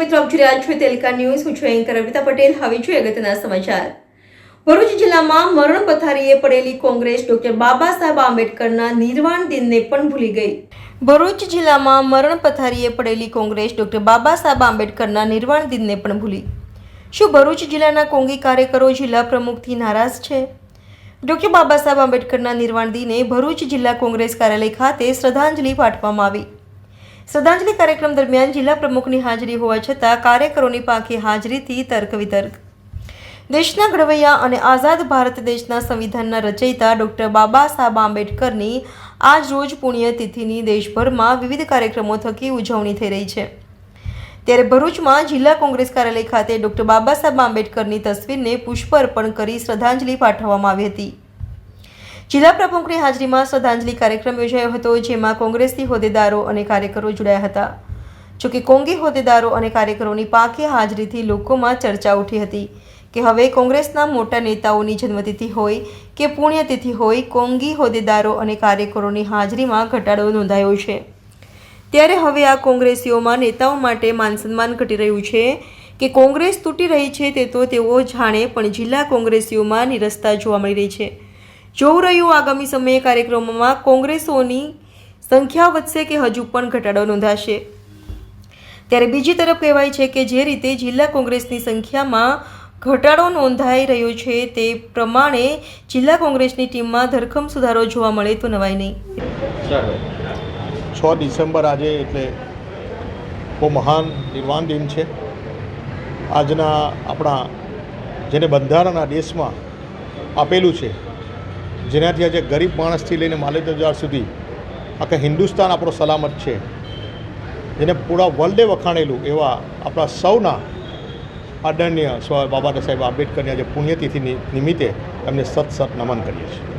મિત્રો, આપ જોઈ રહ્યા છો તેલકા ન્યૂઝ. હું છું એન્કર અમિતા પટેલ. હવે જોઈએ અગત્યના સમાચાર. ભરૂચ જિલ્લામાં મરણ પથારીએ પડેલી કોંગ્રેસ ડોક્ટર બાબા સાહેબ આંબેડકરના નિર્વાણ દિનને પણ ભૂલી ગઈ. ભરૂચ જિલ્લામાં મરણ પથારીએ પડેલી કોંગ્રેસ ડોક્ટર બાબા સાહેબ આંબેડકરના નિર્વાણ દિનને પણ ભૂલી. શું ભરૂચ જિલ્લાના કોંગી કાર્યકરો જિલ્લા પ્રમુખથી નારાજ છે? ડોક્ટર બાબા સાહેબ આંબેડકરના નિર્વાણ દિને ભરૂચ જિલ્લા કોંગ્રેસ કાર્યાલય ખાતે શ્રદ્ધાંજલિ પાઠવવામાં આવી. શ્રદ્ધાંજલિ કાર્યક્રમ દરમિયાન જિલ્લા પ્રમુખની હાજરી હોવા છતાં કાર્યકરોની પાકી હાજરીથી તર્ક વિતર્ક દેશના ઘડવૈયા અને આઝાદ ભારત દેશના સંવિધાનના રચયિતા ડૉક્ટર બાબા સાહેબ આંબેડકરની આજ રોજ પુણ્યતિથિની દેશભરમાં વિવિધ કાર્યક્રમો થકી ઉજવણી થઈ રહી છે. ત્યારે ભરૂચમાં જિલ્લા કોંગ્રેસ કાર્યાલય ખાતે ડૉક્ટર બાબા સાહેબ આંબેડકરની તસવીરને પુષ્પ અર્પણ કરી શ્રદ્ધાંજલિ પાઠવવામાં આવી હતી. જિલ્લા પ્રમુખની હાજરીમાં શ્રદ્ધાંજલિ કાર્યક્રમ યોજાયો હતો, જેમાં કોંગ્રેસથી હોદ્દેદારો અને કાર્યકરો જોડાયા હતા. જોકે કોંગી હોદ્દેદારો અને કાર્યકરોની પાકી હાજરીથી લોકોમાં ચર્ચા ઉઠી હતી કે હવે કોંગ્રેસના મોટા નેતાઓની જન્મતિથિ હોય કે પુણ્યતિથિ હોય, કોંગી હોદ્દેદારો અને કાર્યકરોની હાજરીમાં ઘટાડો નોંધાયો છે. ત્યારે હવે આ કોંગ્રેસીઓમાં નેતાઓ માટે માન સન્માન ઘટી રહ્યું છે કે કોંગ્રેસ તૂટી રહી છે તે તો તેઓ જાણે, પણ જિલ્લા કોંગ્રેસીઓમાં નિરસતા જોવા મળી રહી છે. જોવું રહ્યું આગામી સમયે કાર્યક્રમોમાં કોંગ્રેસોની સંખ્યા વધશે કે હજુ પણ ઘટાડો નોંધાશે. ત્યારે બીજી તરફ કહેવાય છે કે જે રીતે જિલ્લા કોંગ્રેસની સંખ્યામાં ઘટાડો નોંધાઈ રહ્યો છે તે પ્રમાણે જિલ્લા કોંગ્રેસની ટીમમાં ધરખમ સુધારો જોવા મળે તો નવાય નહીં. છ ડિસેમ્બર આજે એટલે બહુ મહાન નિર્વાણ દિન છે. આજના આપણા જેને બંધારણના દેશમાં આપેલું છે જેનાથી આજે ગરીબ માણસથી લઈને માલેદાર સુધી આખા હિન્દુસ્તાન આપણો સલામત છે. જેને પૂરા વર્લ્ડે વખાણેલું એવા આપણા સૌના આદરણીય સ્વ બાબા સાહેબ આંબેડકરની આજે પુણ્યતિથિ નિમિત્તે એમને સત સત નમન કરીએ છીએ.